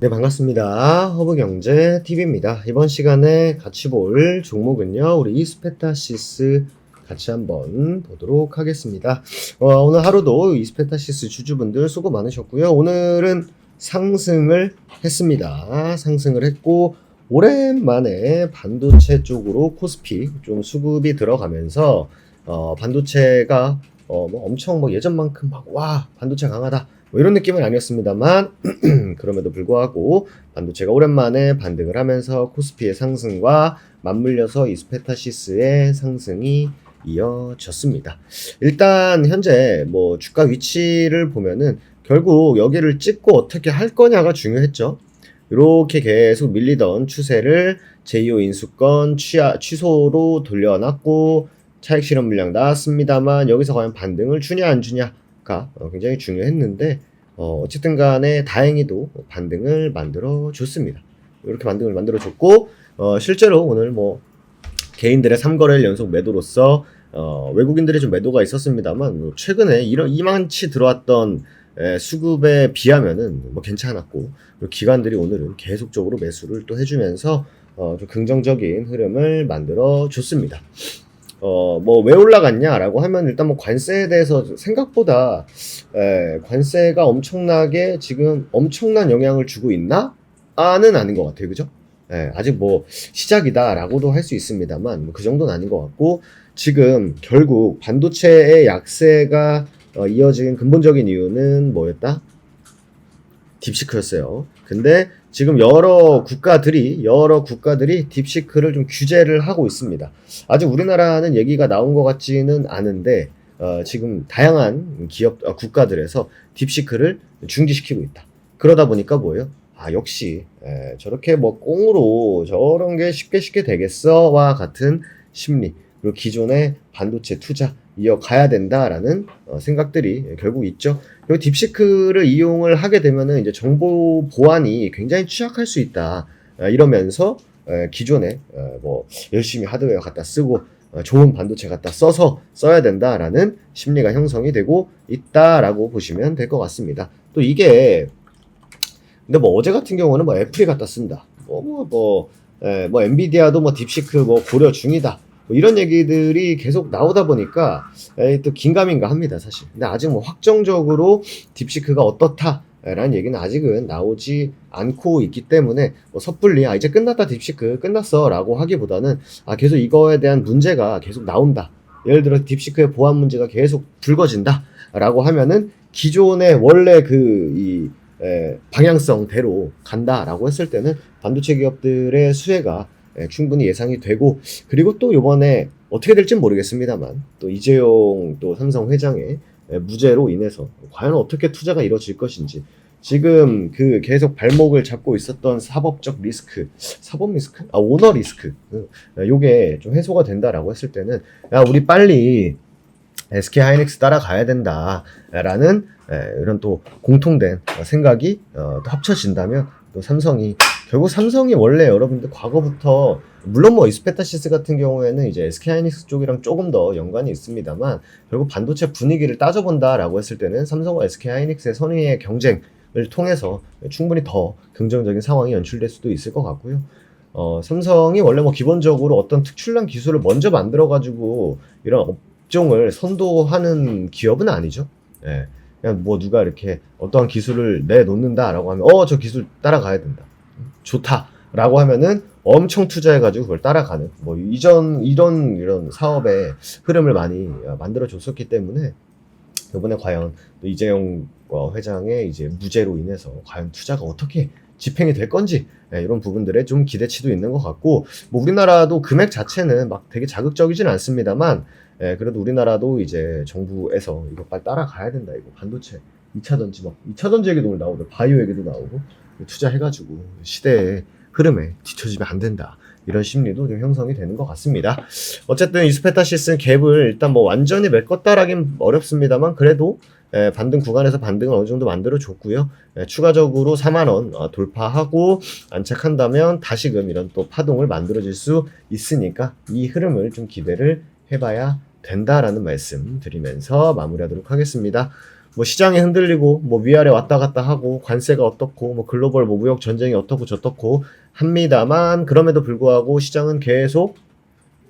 네, 반갑습니다. 허브경제 TV입니다. 이번 시간에 같이 볼 종목은요, 우리 이스페타시스 같이 한번 보도록 하겠습니다. 어, 오늘 하루도 이스페타시스 주주분들 수고 많으셨고요. 오늘은 상승을 했습니다. 상승을 했고, 오랜만에 반도체 쪽으로 코스피 좀 수급이 들어가면서, 어, 반도체가 어, 뭐 엄청 뭐 예전만큼 막, 와, 반도체 강하다. 뭐 이런 느낌은 아니었습니다만, 그럼에도 불구하고 반도체가 오랜만에 반등을 하면서 코스피의 상승과 맞물려서 이스페타시스의 상승이 이어졌습니다. 일단 현재 뭐 주가 위치를 보면은 결국 여기를 찍고 어떻게 할 거냐가 중요했죠. 이렇게 계속 밀리던 추세를 제2호 인수권 취하, 취소로 돌려놨고 차익 실현 물량 나왔습니다만 여기서 과연 반등을 주냐 안 주냐가 어, 굉장히 중요했는데 어, 어쨌든 간에 다행히도 반등을 만들어 줬습니다. 이렇게 반등을 만들어 줬고 어, 실제로 오늘 뭐 개인들의 3거래일 연속 매도로서 어, 외국인들의 좀 매도가 있었습니다만 뭐 최근에 이런 이만치 들어왔던 에, 수급에 비하면은 뭐 괜찮았고 그리고 기관들이 오늘은 계속적으로 매수를 또 해주면서 어, 좀 긍정적인 흐름을 만들어 줬습니다. 어, 뭐, 왜 올라갔냐라고 하면 일단 뭐 관세에 대해서 생각보다, 에, 관세가 엄청나게 지금 엄청난 영향을 주고 있나? 아는 아닌 것 같아요. 그죠? 예, 아직 뭐 시작이다라고도 할 수 있습니다만, 뭐 그 정도는 아닌 것 같고, 지금 결국 반도체의 약세가 어, 이어진 근본적인 이유는 뭐였다? 딥시크였어요. 근데 지금 여러 국가들이 여러 국가들이 딥시크를 좀 규제를 하고 있습니다. 아직 우리나라는 얘기가 나온 것 같지는 않은데 어, 지금 다양한 기업 어, 국가들에서 딥시크를 중지시키고 있다. 그러다 보니까 뭐예요? 아 역시 에, 저렇게 뭐 꽁으로 저런 게 쉽게 쉽게 되겠어와 같은 심리 그리고 기존의 반도체 투자 이어가야 된다라는 어, 생각들이 결국 있죠. 그리고 딥시크를 이용을 하게 되면은 이제 정보 보안이 굉장히 취약할 수 있다. 어, 이러면서 에, 기존에 어, 뭐 열심히 하드웨어 갖다 쓰고 어, 좋은 반도체 갖다 써서 써야 된다라는 심리가 형성이 되고 있다라고 보시면 될 것 같습니다. 또 이게 근데 뭐 어제 같은 경우는 뭐 애플이 갖다 쓴다. 뭐뭐 뭐, 에, 뭐 엔비디아도 뭐 딥시크 뭐 고려 중이다. 뭐 이런 얘기들이 계속 나오다 보니까 에이, 또 긴가민가 합니다 사실. 근데 아직 뭐 확정적으로 딥시크가 어떻다. 라는 얘기는 아직은 나오지 않고 있기 때문에 뭐 섣불리 아 이제 끝났다 딥시크 끝났어 라고 하기보다는 아 계속 이거에 대한 문제가 계속 나온다 예를 들어 딥시크의 보안 문제가 계속 불거진다 라고 하면은 기존의 원래 그이 방향성대로 간다라고 했을 때는 반도체 기업들의 수혜가 에, 충분히 예상이 되고 그리고 또 요번에 어떻게 될지는 모르겠습니다만 또 이재용 또 삼성 회장의 에, 무죄로 인해서 과연 어떻게 투자가 이루어질 것인지 지금 그 계속 발목을 잡고 있었던 사법적 리스크, 사법 리스크? 아, 오너 리스크. 그, 요게 좀 해소가 된다라고 했을 때는, 야, 우리 빨리 SK 하이닉스 따라가야 된다라는 에, 이런 또 공통된 어, 생각이 어, 또 합쳐진다면 또 삼성이 결국 삼성이 원래 여러분들 과거부터 물론 뭐 이스페타시스 같은 경우에는 이제 SK 하이닉스 쪽이랑 조금 더 연관이 있습니다만 결국 반도체 분위기를 따져본다라고 했을 때는 삼성과 SK 하이닉스의 선의의 경쟁을 통해서 충분히 더 긍정적인 상황이 연출될 수도 있을 것 같고요. 어, 삼성이 원래 뭐 기본적으로 어떤 특출난 기술을 먼저 만들어 가지고 이런 업종을 선도하는 기업은 아니죠. 예. 그냥 뭐 누가 이렇게 어떠한 기술을 내놓는다라고 하면 어 저 기술 따라가야 된다. 좋다라고 하면은 엄청 투자해가지고 그걸 따라가는 뭐 이전 이런 이런 사업의 흐름을 많이 만들어 줬었기 때문에 이번에 과연 또 이재용 어, 회장의 이제 무죄로 인해서 과연 투자가 어떻게 집행이 될 건지 예, 이런 부분들에 좀 기대치도 있는 것 같고 뭐 우리나라도 금액 자체는 막 되게 자극적이진 않습니다만 예, 그래도 우리나라도 이제 정부에서 이거 빨리 따라가야 된다. 이거 반도체 2차 전지 막 2차 전지 얘기도 오늘 나오고 바이오 얘기도 나오고 투자해가지고 시대의 흐름에 뒤처지면 안 된다. 이런 심리도 좀 형성이 되는 것 같습니다. 어쨌든 이스페타시스는 갭을 일단 뭐 완전히 메꿨다라긴 어렵습니다만 그래도 에, 반등 구간에서 반등을 어느 정도 만들어 줬고요. 에, 추가적으로 4만 원 어, 돌파하고 안착한다면 다시금 이런 또 파동을 만들어질 수 있으니까 이 흐름을 좀 기대를 해봐야 된다라는 말씀 드리면서 마무리하도록 하겠습니다. 뭐 시장이 흔들리고 뭐 위아래 왔다 갔다 하고 관세가 어떻고 뭐 글로벌 뭐 무역 전쟁이 어떻고 저떻고 합니다만 그럼에도 불구하고 시장은 계속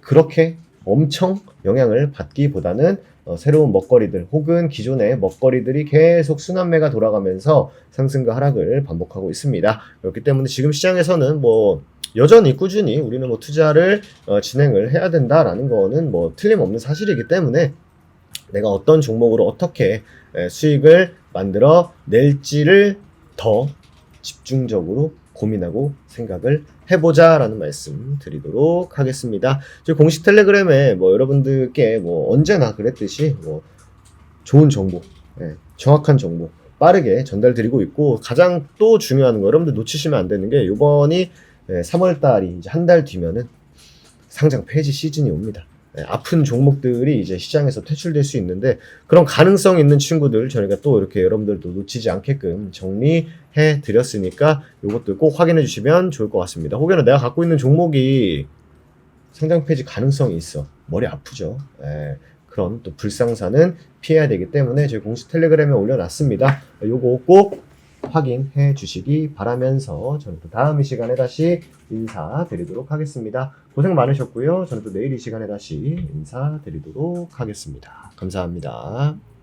그렇게 엄청 영향을 받기보다는 어, 새로운 먹거리들 혹은 기존의 먹거리들이 계속 순환매가 돌아가면서 상승과 하락을 반복하고 있습니다. 그렇기 때문에 지금 시장에서는 뭐 여전히 꾸준히 우리는 뭐 투자를 어, 진행을 해야 된다라는 거는 뭐 틀림없는 사실이기 때문에 내가 어떤 종목으로 어떻게 에, 수익을 만들어 낼지를 더 집중적으로 고민하고 생각을 해보자 라는 말씀 드리도록 하겠습니다. 저희 공식 텔레그램에 뭐 여러분들께 뭐 언제나 그랬듯이 뭐 좋은 정보, 예, 정확한 정보 빠르게 전달 드리고 있고 가장 또 중요한 거 여러분들 놓치시면 안 되는 게 이번이 3월 달이 이제 한 달 뒤면은 상장 폐지 시즌이 옵니다. 예, 아픈 종목들이 이제 시장에서 퇴출될 수 있는데 그런 가능성 있는 친구들 저희가 또 이렇게 여러분들도 놓치지 않게끔 정리해 드렸으니까 이것도 꼭 확인해 주시면 좋을 것 같습니다. 혹여나 내가 갖고 있는 종목이 상장 폐지 가능성이 있어 머리 아프죠. 예, 그런 또 불상사는 피해야 되기 때문에 저희 공식 텔레그램에 올려놨습니다. 요거 꼭 확인해 주시기 바라면서 저는 또 다음 이 시간에 다시 인사드리도록 하겠습니다. 고생 많으셨고요. 저는 또 내일 이 시간에 다시 인사드리도록 하겠습니다. 감사합니다.